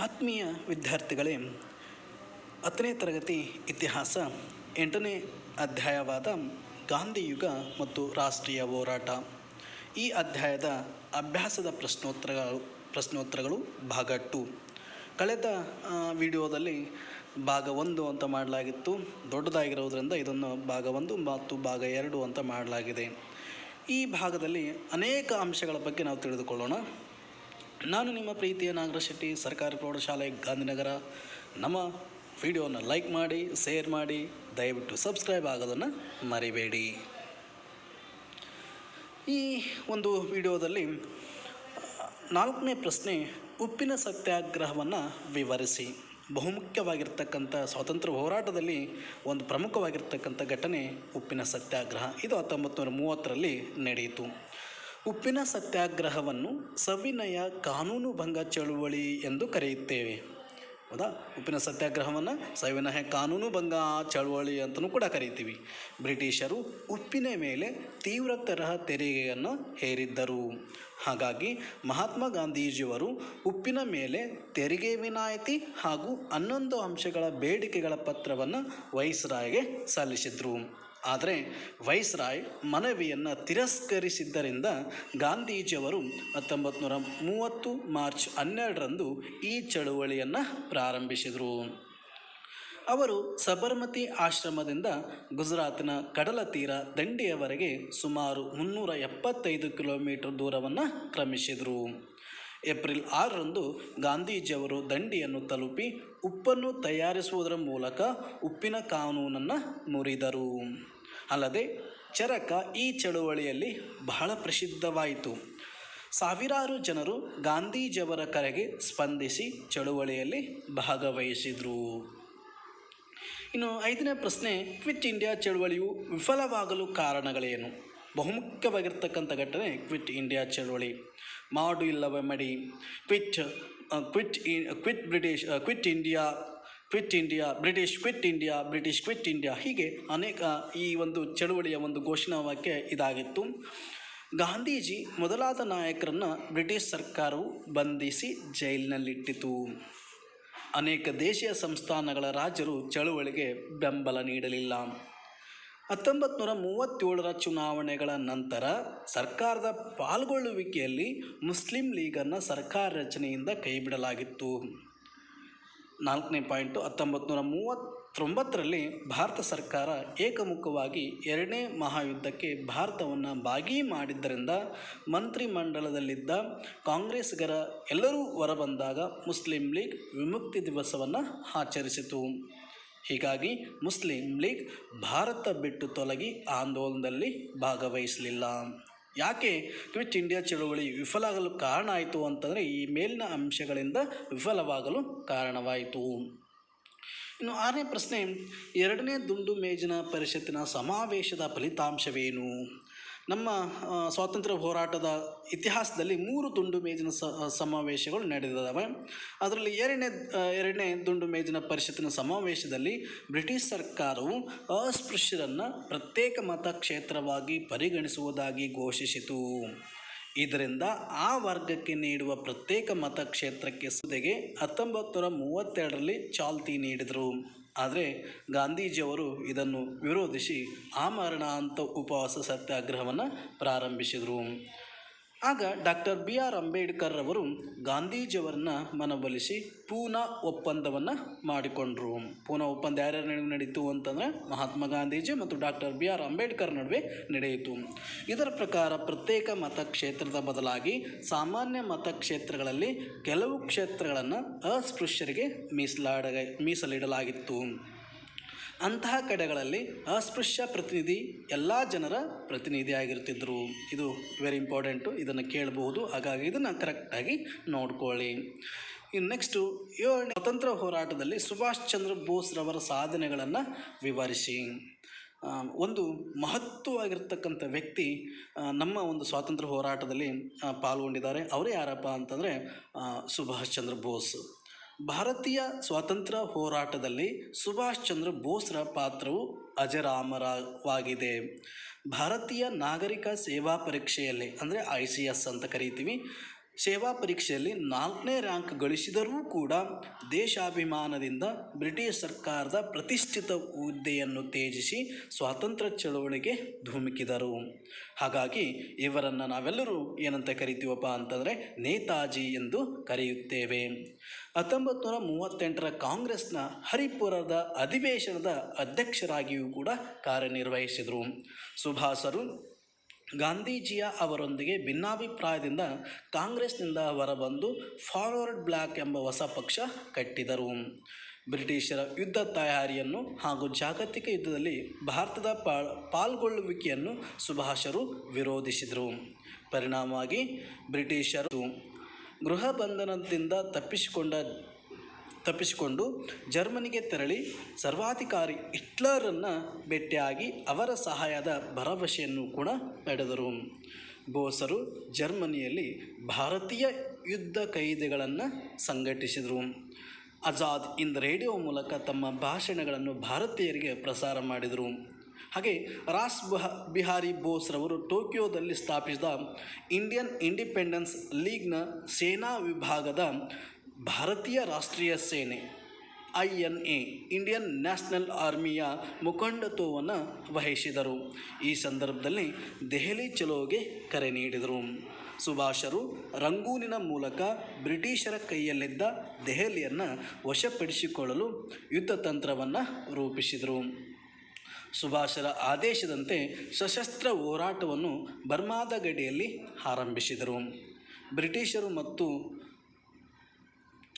ಆತ್ಮೀಯ ವಿದ್ಯಾರ್ಥಿಗಳೇ, ಹತ್ತನೇ ತರಗತಿ ಇತಿಹಾಸ ಎಂಟನೇ ಅಧ್ಯಾಯವಾದ ಗಾಂಧಿಯುಗ ಮತ್ತು ರಾಷ್ಟ್ರೀಯ ಹೋರಾಟ. ಈ ಅಧ್ಯಾಯದ ಅಭ್ಯಾಸದ ಪ್ರಶ್ನೋತ್ತರಗಳು ಪ್ರಶ್ನೋತ್ತರಗಳು ಭಾಗ ಟು. ಕಳೆದ ವಿಡಿಯೋದಲ್ಲಿ ಭಾಗ ಒಂದು ಅಂತ ಮಾಡಲಾಗಿತ್ತು. ದೊಡ್ಡದಾಗಿರೋದ್ರಿಂದ ಇದನ್ನು ಭಾಗ ಒಂದು ಮತ್ತು ಭಾಗ ಎರಡು ಅಂತ ಮಾಡಲಾಗಿದೆ. ಈ ಭಾಗದಲ್ಲಿ ಅನೇಕ ಅಂಶಗಳ ಬಗ್ಗೆ ನಾವು ತಿಳಿದುಕೊಳ್ಳೋಣ. ನಾನು ನಿಮ್ಮ ಪ್ರೀತಿಯ ನಾಗರ ಶೆಟ್ಟಿ, ಸರ್ಕಾರಿ ಪ್ರೌಢಶಾಲೆ, ಗಾಂಧಿನಗರ. ನಮ್ಮ ವಿಡಿಯೋನ ಲೈಕ್ ಮಾಡಿ, ಶೇರ್ ಮಾಡಿ, ದಯವಿಟ್ಟು ಸಬ್ಸ್ಕ್ರೈಬ್ ಆಗೋದನ್ನು ಮರಿಬೇಡಿ. ಈ ಒಂದು ವಿಡಿಯೋದಲ್ಲಿ ನಾಲ್ಕನೇ ಪ್ರಶ್ನೆ, ಉಪ್ಪಿನ ಸತ್ಯಾಗ್ರಹವನ್ನು ವಿವರಿಸಿ. ಬಹುಮುಖ್ಯವಾಗಿರ್ತಕ್ಕಂಥ ಸ್ವಾತಂತ್ರ್ಯ ಹೋರಾಟದಲ್ಲಿ ಒಂದು ಪ್ರಮುಖವಾಗಿರ್ತಕ್ಕಂಥ ಘಟನೆ ಉಪ್ಪಿನ ಸತ್ಯಾಗ್ರಹ. ಇದು ಹತ್ತೊಂಬತ್ತು ನೂರ ಮೂವತ್ತರಲ್ಲಿ ನಡೆಯಿತು. ಉಪ್ಪಿನ ಸತ್ಯಾಗ್ರಹವನ್ನು ಸವಿನಯ ಕಾನೂನು ಭಂಗ ಚಳುವಳಿ ಎಂದು ಕರೆಯುತ್ತೇವೆ. ಹೌದಾ? ಉಪ್ಪಿನ ಸತ್ಯಾಗ್ರಹವನ್ನು ಸವಿನಯ ಕಾನೂನು ಭಂಗ ಚಳುವಳಿ ಅಂತಲೂ ಕೂಡ ಕರೀತೀವಿ. ಬ್ರಿಟಿಷರು ಉಪ್ಪಿನ ಮೇಲೆ ತೀವ್ರ ತರಹ ತೆರಿಗೆಯನ್ನು ಹೇರಿದ್ದರು. ಹಾಗಾಗಿ ಮಹಾತ್ಮ ಗಾಂಧೀಜಿಯವರು ಉಪ್ಪಿನ ಮೇಲೆ ತೆರಿಗೆ ವಿನಾಯಿತಿ ಹಾಗೂ ಹನ್ನೊಂದು ಅಂಶಗಳ ಬೇಡಿಕೆಗಳ ಪತ್ರವನ್ನು ವೈಸ್ರಾಯ್ಗೆ ಸಲ್ಲಿಸಿದರು. ಆದರೆ ವೈಸ್ರಾಯ್ ಮನವಿಯನ್ನು ತಿರಸ್ಕರಿಸಿದ್ದರಿಂದ ಗಾಂಧೀಜಿಯವರು ಹತ್ತೊಂಬತ್ತು ನೂರ ಮೂವತ್ತು ಮಾರ್ಚ್ ಹನ್ನೆರಡರಂದು ಈ ಚಳುವಳಿಯನ್ನು ಪ್ರಾರಂಭಿಸಿದರು. ಅವರು ಸಬರ್ಮತಿ ಆಶ್ರಮದಿಂದ ಗುಜರಾತಿನ ಕಡಲ ತೀರ ದಂಡಿಯವರೆಗೆ ಸುಮಾರು ಮುನ್ನೂರ ಎಪ್ಪತ್ತೈದು ಕಿಲೋಮೀಟರ್ ದೂರವನ್ನು ಕ್ರಮಿಸಿದರು. ಏಪ್ರಿಲ್ ಆರರಂದು ಗಾಂಧೀಜಿಯವರು ದಂಡಿಯನ್ನು ತಲುಪಿ ಉಪ್ಪನ್ನು ತಯಾರಿಸುವುದರ ಮೂಲಕ ಉಪ್ಪಿನ ಕಾನೂನನ್ನು ಮುರಿದರು. ಅಲ್ಲದೆ ಚರಕ ಈ ಚಳುವಳಿಯಲ್ಲಿ ಬಹಳ ಪ್ರಸಿದ್ಧವಾಯಿತು. ಸಾವಿರಾರು ಜನರು ಗಾಂಧೀಜಿಯವರ ಕರೆಗೆ ಸ್ಪಂದಿಸಿ ಚಳುವಳಿಯಲ್ಲಿ ಭಾಗವಹಿಸಿದರು. ಇನ್ನು ಐದನೇ ಪ್ರಶ್ನೆ, ಕ್ವಿಟ್ ಇಂಡಿಯಾ ಚಳುವಳಿಯು ವಿಫಲವಾಗಲು ಕಾರಣಗಳೇನು? ಬಹುಮುಖ್ಯವಾಗಿರ್ತಕ್ಕಂಥ ಘಟನೆ, ಕ್ವಿಟ್ ಇಂಡಿಯಾ ಚಳುವಳಿ. ಮಾಡು ಇಲ್ಲವೇ ಮಡಿ. Quit quit quit British quit India quit India, British quit India, British quit India ಹೀಗೆ ಅನೇಕ ಈ ಒಂದು ಚಳುವಳಿಯ ಒಂದು ಘೋಷಣಾವಾಕ್ಯ ಇದಾಗಿತ್ತು. ಗಾಂಧೀಜಿ ಮೊದಲಾದ ನಾಯಕರನ್ನು ಬ್ರಿಟಿಷ್ ಸರ್ಕಾರವು ಬಂಧಿಸಿ ಜೈಲಿನಲ್ಲಿಟ್ಟಿತು. ಅನೇಕ ದೇಶೀಯ ಸಂಸ್ಥಾನಗಳ ರಾಜರು ಚಳುವಳಿಗೆ ಬೆಂಬಲ ನೀಡಲಿಲ್ಲ. ಹತ್ತೊಂಬತ್ತು ನೂರ ಮೂವತ್ತೇಳರ ಚುನಾವಣೆಗಳ ನಂತರ ಸರ್ಕಾರದ ಪಾಲ್ಗೊಳ್ಳುವಿಕೆಯಲ್ಲಿ ಮುಸ್ಲಿಂ ಲೀಗನ್ನು ಸರ್ಕಾರ ರಚನೆಯಿಂದ ಕೈಬಿಡಲಾಗಿತ್ತು. ನಾಲ್ಕನೇ ಪಾಯಿಂಟು ಹತ್ತೊಂಬತ್ತು ನೂರ ಮೂವತ್ತೊಂಬತ್ತರಲ್ಲಿ ಭಾರತ ಸರ್ಕಾರ ಏಕಮುಖವಾಗಿ ಎರಡನೇ ಮಹಾಯುದ್ಧಕ್ಕೆ ಭಾರತವನ್ನು ಭಾಗಿ ಮಾಡಿದ್ದರಿಂದ ಮಂತ್ರಿಮಂಡಲದಲ್ಲಿದ್ದ ಕಾಂಗ್ರೆಸ್ಗರ ಎಲ್ಲರೂ ಹೊರಬಂದಾಗ ಮುಸ್ಲಿಂ ಲೀಗ್ ವಿಮುಕ್ತಿ ದಿವಸವನ್ನು ಆಚರಿಸಿತು. ಹೀಗಾಗಿ ಮುಸ್ಲಿಂ ಲೀಗ್ ಭಾರತ ಬಿಟ್ಟು ತೊಲಗಿ ಆಂದೋಲನದಲ್ಲಿ ಭಾಗವಹಿಸಲಿಲ್ಲ. ಯಾಕೆ ಕ್ವಿಟ್ ಇಂಡಿಯಾ ಚಳುವಳಿ ವಿಫಲಾಗಲು ಕಾರಣ ಆಯಿತು ಅಂತಂದರೆ ಈ ಮೇಲಿನ ಅಂಶಗಳಿಂದ ವಿಫಲವಾಗಲು ಕಾರಣವಾಯಿತು. ಇನ್ನು ಆರನೇ ಪ್ರಶ್ನೆ, ಎರಡನೇ ದುಂಡು ಮೇಜಿನ ಪರಿಷತ್ತಿನ ಸಮಾವೇಶದ ಫಲಿತಾಂಶವೇನು? ನಮ್ಮ ಸ್ವಾತಂತ್ರ್ಯ ಹೋರಾಟದ ಇತಿಹಾಸದಲ್ಲಿ ಮೂರು ದುಂಡು ಮೇಜಿನ ಸಮಾವೇಶಗಳು ನಡೆದಿದ್ದಾವೆ. ಅದರಲ್ಲಿ ಎರಡನೇ ಎರಡನೇ ದುಂಡು ಮೇಜಿನ ಪರಿಷತ್ತಿನ ಸಮಾವೇಶದಲ್ಲಿ ಬ್ರಿಟಿಷ್ ಸರ್ಕಾರವು ಅಸ್ಪೃಶ್ಯರನ್ನು ಪ್ರತ್ಯೇಕ ಮತಕ್ಷೇತ್ರವಾಗಿ ಪರಿಗಣಿಸುವುದಾಗಿ ಘೋಷಿಸಿತು. ಇದರಿಂದ ಆ ವರ್ಗಕ್ಕೆ ನೀಡುವ ಪ್ರತ್ಯೇಕ ಮತಕ್ಷೇತ್ರಕ್ಕೆ ಸುದೆಗೆ ಹತ್ತೊಂಬತ್ತು ನೂರ ಮೂವತ್ತೆರಡರಲ್ಲಿ ಚಾಲ್ತಿ ನೀಡಿದರು. ಆದರೆ ಗಾಂಧೀಜಿಯವರು ಇದನ್ನು ವಿರೋಧಿಸಿ ಆಮರಣಾಂತ ಉಪವಾಸ ಸತ್ಯಾಗ್ರಹವನ್ನು ಪ್ರಾರಂಭಿಸಿದರು. ಆಗ ಡಾಕ್ಟರ್ ಬಿ ಆರ್ ಅಂಬೇಡ್ಕರ್ ಅವರು ಗಾಂಧೀಜಿಯವರನ್ನ ಮನವೊಲಿಸಿ ಪೂನಾ ಒಪ್ಪಂದವನ್ನು ಮಾಡಿಕೊಂಡ್ರು. ಪೂನಾ ಒಪ್ಪಂದ ಯಾರ್ಯಾರ ನಡುವೆ ನಡೀತು ಅಂತಂದರೆ ಮಹಾತ್ಮ ಗಾಂಧೀಜಿ ಮತ್ತು ಡಾಕ್ಟರ್ ಬಿ ಆರ್ ಅಂಬೇಡ್ಕರ್ ನಡುವೆ ನಡೆಯಿತು. ಇದರ ಪ್ರಕಾರ ಪ್ರತ್ಯೇಕ ಮತಕ್ಷೇತ್ರದ ಬದಲಾಗಿ ಸಾಮಾನ್ಯ ಮತಕ್ಷೇತ್ರಗಳಲ್ಲಿ ಕೆಲವು ಕ್ಷೇತ್ರಗಳನ್ನು ಅಸ್ಪೃಶ್ಯರಿಗೆ ಮೀಸಲಾಡ ಮೀಸಲಿಡಲಾಗಿತ್ತು. ಅಂತಹ ಕಡೆಗಳಲ್ಲಿ ಅಸ್ಪೃಶ್ಯ ಪ್ರತಿನಿಧಿ ಎಲ್ಲ ಜನರ ಪ್ರತಿನಿಧಿಯಾಗಿರುತ್ತಿದ್ದರು ಇದು ವೆರಿ ಇಂಪಾರ್ಟೆಂಟು ಇದನ್ನು ಕೇಳಬಹುದು. ಹಾಗಾಗಿ ಇದನ್ನು ಕರೆಕ್ಟಾಗಿ ನೋಡ್ಕೊಳ್ಳಿ. ಇನ್ನು ನೆಕ್ಸ್ಟು ಏಳನೇ ಸ್ವತಂತ್ರ ಹೋರಾಟದಲ್ಲಿ ಸುಭಾಷ್ ಚಂದ್ರ ಬೋಸ್ರವರ ಸಾಧನೆಗಳನ್ನು ವಿವರಿಸಿ. ಒಂದು ಮಹತ್ವವಾಗಿರ್ತಕ್ಕಂಥ ವ್ಯಕ್ತಿ ನಮ್ಮ ಒಂದು ಸ್ವಾತಂತ್ರ್ಯ ಹೋರಾಟದಲ್ಲಿ ಪಾಲ್ಗೊಂಡಿದ್ದಾರೆ. ಅವರೇ ಯಾರಪ್ಪ ಅಂತಂದರೆ ಸುಭಾಷ್ ಚಂದ್ರ ಬೋಸ್. ಭಾರತೀಯ ಸ್ವಾತಂತ್ರ್ಯ ಹೋರಾಟದಲ್ಲಿ ಸುಭಾಷ್ ಚಂದ್ರ ಬೋಸ್ರ ಪಾತ್ರವು ಅಜರಾಮರವಾಗಿದೆ. ಭಾರತೀಯ ನಾಗರಿಕ ಸೇವಾ ಪರೀಕ್ಷೆಯಲ್ಲಿ, ಅಂದರೆ ಐ ಸಿ ಎಸ್ ಅಂತ ಕರಿತೀವಿ ಸೇವಾ ಪರೀಕ್ಷೆಯಲ್ಲಿ ನಾಲ್ಕನೇ ರ್ಯಾಂಕ್ ಗಳಿಸಿದರೂ ಕೂಡ ದೇಶಾಭಿಮಾನದಿಂದ ಬ್ರಿಟಿಷ್ ಸರ್ಕಾರದ ಪ್ರತಿಷ್ಠಿತ ಹುದ್ದೆಯನ್ನು ತೇಜಿಸಿ ಸ್ವಾತಂತ್ರ್ಯ ಚಳವಳಿಗೆ ಧುಮುಕಿದರು. ಹಾಗಾಗಿ ಇವರನ್ನು ನಾವೆಲ್ಲರೂ ಏನಂತ ಕರಿತೀವಪ್ಪ ಅಂತಂದರೆ ನೇತಾಜಿ ಎಂದು ಕರೆಯುತ್ತೇವೆ. ಹತ್ತೊಂಬತ್ತು ನೂರ ಮೂವತ್ತೆಂಟರ ಕಾಂಗ್ರೆಸ್ನ ಹರಿಪುರದ ಅಧಿವೇಶನದ ಅಧ್ಯಕ್ಷರಾಗಿಯೂ ಕೂಡ ಕಾರ್ಯನಿರ್ವಹಿಸಿದರು. ಸುಭಾಸರು ಗಾಂಧೀಜಿಯ ಅವರೊಂದಿಗೆ ಭಿನ್ನಾಭಿಪ್ರಾಯದಿಂದ ಕಾಂಗ್ರೆಸ್ನಿಂದ ಹೊರಬಂದು ಫಾರ್ವರ್ಡ್ ಬ್ಲಾಕ್ ಎಂಬ ಹೊಸ ಪಕ್ಷ ಕಟ್ಟಿದರು. ಬ್ರಿಟಿಷರ ಯುದ್ಧ ತಯಾರಿಯನ್ನು ಹಾಗೂ ಜಾಗತಿಕ ಯುದ್ಧದಲ್ಲಿ ಭಾರತದ ಪಾಲ್ ಪಾಲ್ಗೊಳ್ಳುವಿಕೆಯನ್ನು ಸುಭಾಷರು ವಿರೋಧಿಸಿದರು. ಪರಿಣಾಮವಾಗಿ ಬ್ರಿಟಿಷರು ಗೃಹ ಬಂಧನದಿಂದ ತಪ್ಪಿಸಿಕೊಂಡ ತಪ್ಪಿಸಿಕೊಂಡು ಜರ್ಮನಿಗೆ ತೆರಳಿ ಸರ್ವಾಧಿಕಾರಿ ಹಿಟ್ಲರನ್ನು ಭೇಟಿಯಾಗಿ ಅವರ ಸಹಾಯದ ಭರವಸೆಯನ್ನು ಕೂಡ ಪಡೆದರು. ಬೋಸರು ಜರ್ಮನಿಯಲ್ಲಿ ಭಾರತೀಯ ಯುದ್ಧ ಕೈದಿಗಳನ್ನು ಸಂಘಟಿಸಿದರು. ಆಜಾದ್ ಇಂದ ರೇಡಿಯೋ ಮೂಲಕ ತಮ್ಮ ಭಾಷಣಗಳನ್ನು ಭಾರತೀಯರಿಗೆ ಪ್ರಸಾರ ಮಾಡಿದರು. ಹಾಗೆ ರಾಸ್ ಬಹ, ಬಿಹಾರಿ ಬೋಸ್ರವರು ಟೋಕಿಯೋದಲ್ಲಿ ಸ್ಥಾಪಿಸಿದ ಇಂಡಿಯನ್ ಇಂಡಿಪೆಂಡೆನ್ಸ್ ಲೀಗ್ನ ಸೇನಾ ವಿಭಾಗದ ಭಾರತೀಯ ರಾಷ್ಟ್ರೀಯ ಸೇನೆ I N A Indian National ಆರ್ಮಿಯ ಮುಖಂಡತ್ವವನ್ನು ವಹಿಸಿದರು. ಈ ಸಂದರ್ಭದಲ್ಲಿ ದೆಹಲಿ ಚಲೋಗೆ ಕರೆ ನೀಡಿದರು. ಸುಭಾಷರು ರಂಗೂನಿನ ಮೂಲಕ ಬ್ರಿಟಿಷರ ಕೈಯಲ್ಲಿದ್ದ ದೆಹಲಿಯನ್ನು ವಶಪಡಿಸಿಕೊಳ್ಳಲು ಯುದ್ಧ ತಂತ್ರವನ್ನು ರೂಪಿಸಿದರು. ಸುಭಾಷರ ಆದೇಶದಂತೆ ಸಶಸ್ತ್ರ ಹೋರಾಟವನ್ನು ಬರ್ಮಾದ ಗಡಿಯಲ್ಲಿ ಆರಂಭಿಸಿದರು. ಬ್ರಿಟಿಷರು ಮತ್ತು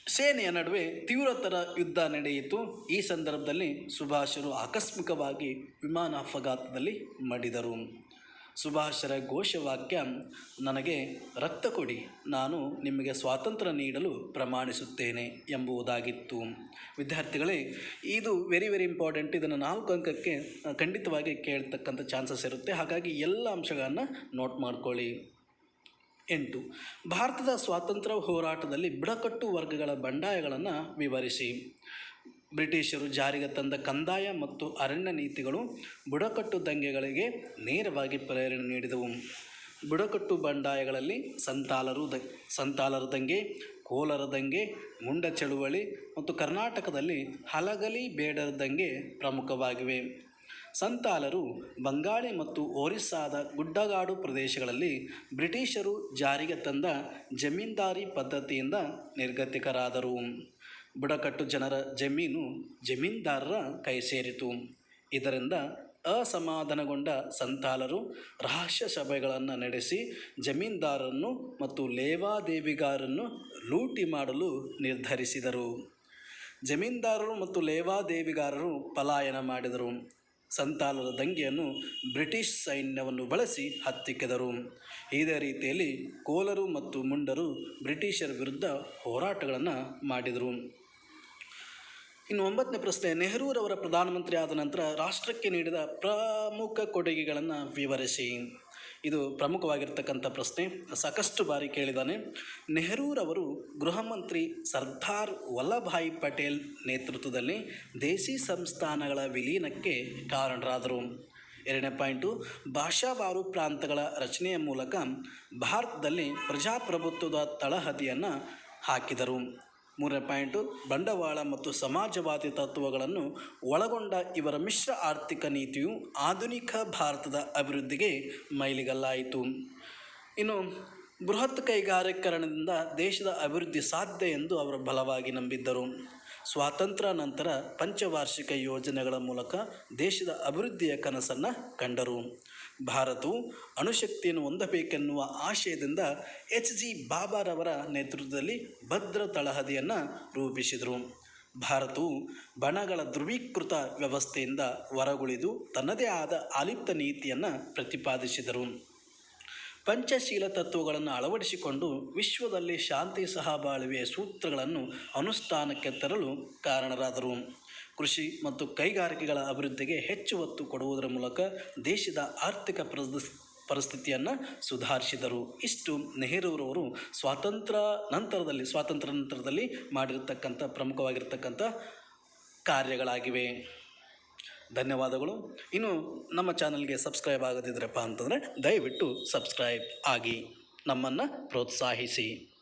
ಸೇನೆಯ ನಡುವೆ ತೀವ್ರತರ ಯುದ್ಧ ನಡೆಯಿತು. ಈ ಸಂದರ್ಭದಲ್ಲಿ ಸುಭಾಷರು ಆಕಸ್ಮಿಕವಾಗಿ ವಿಮಾನ ಅಪಘಾತದಲ್ಲಿ ಮಡಿದರು. ಸುಭಾಷರ ಘೋಷವಾಕ್ಯ, ನನಗೆ ರಕ್ತ ಕೊಡಿ, ನಾನು ನಿಮಗೆ ಸ್ವಾತಂತ್ರ್ಯ ನೀಡಲು ಪ್ರಮಾಣಿಸುತ್ತೇನೆ ಎಂಬುದಾಗಿತ್ತು. ವಿದ್ಯಾರ್ಥಿಗಳೇ, ಇದು ವೆರಿ ವೆರಿ ಇಂಪಾರ್ಟೆಂಟ್ ಇದನ್ನು ನಾಲ್ಕು ಅಂಕಕ್ಕೆ ಖಂಡಿತವಾಗಿ ಕೇಳ್ತಕ್ಕಂಥ ಚಾನ್ಸಸ್ ಇರುತ್ತೆ. ಹಾಗಾಗಿ ಎಲ್ಲ ಅಂಶಗಳನ್ನು ನೋಟ್ ಮಾಡ್ಕೊಳ್ಳಿ. ಎಂಟು. ಭಾರತದ ಸ್ವಾತಂತ್ರ್ಯ ಹೋರಾಟದಲ್ಲಿ ಬುಡಕಟ್ಟು ವರ್ಗಗಳ ಬಂಡಾಯಗಳನ್ನು ವಿವರಿಸಿ. ಬ್ರಿಟಿಷರು ಜಾರಿಗೆ ತಂದ ಕಂದಾಯ ಮತ್ತು ಅರಣ್ಯ ನೀತಿಗಳು ಬುಡಕಟ್ಟು ದಂಗೆಗಳಿಗೆ ನೇರವಾಗಿ ಪ್ರೇರಣೆ ನೀಡಿದವು. ಬುಡಕಟ್ಟು ಬಂಡಾಯಗಳಲ್ಲಿ ಸಂತಾಲರು ದ, ಸಂತಾಲರ ದಂಗೆ, ಕೋಲರ ದಂಗೆ ಮುಂಡ ಚಳುವಳಿ ಮತ್ತು ಕರ್ನಾಟಕದಲ್ಲಿ ಹಲಗಲಿ ಬೇಡರ ದಂಗೆ ಪ್ರಮುಖವಾಗಿವೆ. ಸಂತಾಲರು ಬಂಗಾಳಿ ಮತ್ತು ಒರಿಸ್ಸಾದ ಗುಡ್ಡಗಾಡು ಪ್ರದೇಶಗಳಲ್ಲಿ ಬ್ರಿಟಿಷರು ಜಾರಿಗೆ ತಂದ ಜಮೀನ್ದಾರಿ ಪದ್ಧತಿಯಿಂದ ನಿರ್ಗತಿಕರಾದರು. ಬುಡಕಟ್ಟು ಜನರ ಜಮೀನು ಜಮೀನ್ದಾರರ ಕೈ ಸೇರಿತು ಇದರಿಂದ ಅಸಮಾಧಾನಗೊಂಡ ಸಂತಾಲರು ರಹಸ್ಯ ಸಭೆಗಳನ್ನು ನಡೆಸಿ ಜಮೀನ್ದಾರರನ್ನು ಮತ್ತು ಲೇವಾದೇವಿಗಾರನ್ನು ಲೂಟಿ ಮಾಡಲು ನಿರ್ಧರಿಸಿದರು. ಜಮೀನ್ದಾರರು ಮತ್ತು ಲೇವಾದೇವಿಗಾರರು ಪಲಾಯನ ಮಾಡಿದರು. ಸಂತಾಲರ ದಂಗೆಯನ್ನು ಬ್ರಿಟಿಷ್ ಸೈನ್ಯವನ್ನು ಬಳಸಿ ಹತ್ತಿಕ್ಕೆದರು. ಇದೇ ರೀತಿಯಲ್ಲಿ ಕೋಲರು ಮತ್ತು ಮುಂಡರು ಬ್ರಿಟಿಷರ ವಿರುದ್ಧ ಹೋರಾಟಗಳನ್ನು ಮಾಡಿದರು. ಇನ್ನು ಒಂಬತ್ತನೇ ಪ್ರಶ್ನೆ, ನೆಹರೂರವರ ಪ್ರಧಾನಮಂತ್ರಿ ಆದ ನಂತರ ರಾಷ್ಟ್ರಕ್ಕೆ ನೀಡಿದ ಪ್ರಮುಖ ಕೊಡುಗೆಗಳನ್ನು ವಿವರಿಸಿ. ಇದು ಪ್ರಮುಖವಾಗಿರ್ತಕ್ಕಂಥ ಪ್ರಶ್ನೆ. ಸಾಕಷ್ಟು ಬಾರಿ ಕೇಳಿದ್ದಾನೆ. ನೆಹರೂರವರು ಗೃಹ ಮಂತ್ರಿ ಸರ್ದಾರ್ ವಲ್ಲಭಾಯಿ ಪಟೇಲ್ ನೇತೃತ್ವದಲ್ಲಿ ದೇಸಿ ಸಂಸ್ಥಾನಗಳ ವಿಲೀನಕ್ಕೆ ಕಾರಣರಾದರು. ಎರಡನೇ ಪಾಯಿಂಟು, ಭಾಷಾವಾರು ಪ್ರಾಂತಗಳ ರಚನೆಯ ಮೂಲಕ ಭಾರತದಲ್ಲಿ ಪ್ರಜಾಪ್ರಭುತ್ವದ ತಳಹದಿಯನ್ನು ಹಾಕಿದರು. ಮೂರನೇ ಪಾಯಿಂಟು, ಬಂಡವಾಳ ಮತ್ತು ಸಮಾಜವಾದಿ ತತ್ವಗಳನ್ನು ಒಳಗೊಂಡ ಇವರ ಮಿಶ್ರ ಆರ್ಥಿಕ ನೀತಿಯು ಆಧುನಿಕ ಭಾರತದ ಅಭಿವೃದ್ಧಿಗೆ ಮೈಲಿಗಲ್ಲಾಯಿತು. ಇನ್ನು, ಬೃಹತ್ ಕೈಗಾರಿಕರಣದಿಂದ ದೇಶದ ಅಭಿವೃದ್ಧಿ ಸಾಧ್ಯ ಎಂದು ಅವರು ಬಲವಾಗಿ ನಂಬಿದ್ದರು. ಸ್ವಾತಂತ್ರ್ಯ ನಂತರ ಪಂಚವಾರ್ಷಿಕ ಯೋಜನೆಗಳ ಮೂಲಕ ದೇಶದ ಅಭಿವೃದ್ಧಿಯ ಕನಸನ್ನು ಕಂಡರು. ಭಾರತವು ಅಣುಶಕ್ತಿಯನ್ನು ಹೊಂದಬೇಕೆನ್ನುವ ಆಶಯದಿಂದ ಎಚ್ ಜಿ ಬಾಬಾರವರ ನೇತೃತ್ವದಲ್ಲಿ ಭದ್ರ ತಳಹದಿಯನ್ನು ರೂಪಿಸಿದರು. ಭಾರತವು ಬಣಗಳ ಧ್ರುವೀಕೃತ ವ್ಯವಸ್ಥೆಯಿಂದ ಹೊರಗುಳಿದು ತನ್ನದೇ ಆದ ಆಲಿಪ್ತ ನೀತಿಯನ್ನು ಪ್ರತಿಪಾದಿಸಿದರು. ಪಂಚಶೀಲ ತತ್ವಗಳನ್ನು ಅಳವಡಿಸಿಕೊಂಡು ವಿಶ್ವದಲ್ಲಿ ಶಾಂತಿ ಸಹಬಾಳ್ವೆಯ ಸೂತ್ರಗಳನ್ನು ಅನುಷ್ಠಾನಕ್ಕೆ ತರಲು ಕಾರಣರಾದರು. ಕೃಷಿ ಮತ್ತು ಕೈಗಾರಿಕೆಗಳ ಅಭಿವೃದ್ಧಿಗೆ ಹೆಚ್ಚು ಒತ್ತು ಕೊಡುವುದರ ಮೂಲಕ ದೇಶದ ಆರ್ಥಿಕ ಪರಿಸ್ ಪರಿಸ್ಥಿತಿಯನ್ನು ಸುಧಾರಿಸಿದರು. ಇಷ್ಟು ನೆಹರೂರವರು ಸ್ವಾತಂತ್ರ್ಯ ನಂತರದಲ್ಲಿ ಸ್ವಾತಂತ್ರ್ಯ ನಂತರದಲ್ಲಿ ಮಾಡಿರತಕ್ಕಂಥ ಪ್ರಮುಖವಾಗಿರ್ತಕ್ಕಂಥ ಕಾರ್ಯಗಳಾಗಿವೆ. ಧನ್ಯವಾದಗಳು. ಇನ್ನು ನಮ್ಮ ಚಾನಲ್ಗೆ ಸಬ್ಸ್ಕ್ರೈಬ್ ಆಗದಿದ್ರಪ್ಪ ಅಂತಂದರೆ ದಯವಿಟ್ಟು ಸಬ್ಸ್ಕ್ರೈಬ್ ಆಗಿ ನಮ್ಮನ್ನು ಪ್ರೋತ್ಸಾಹಿಸಿ.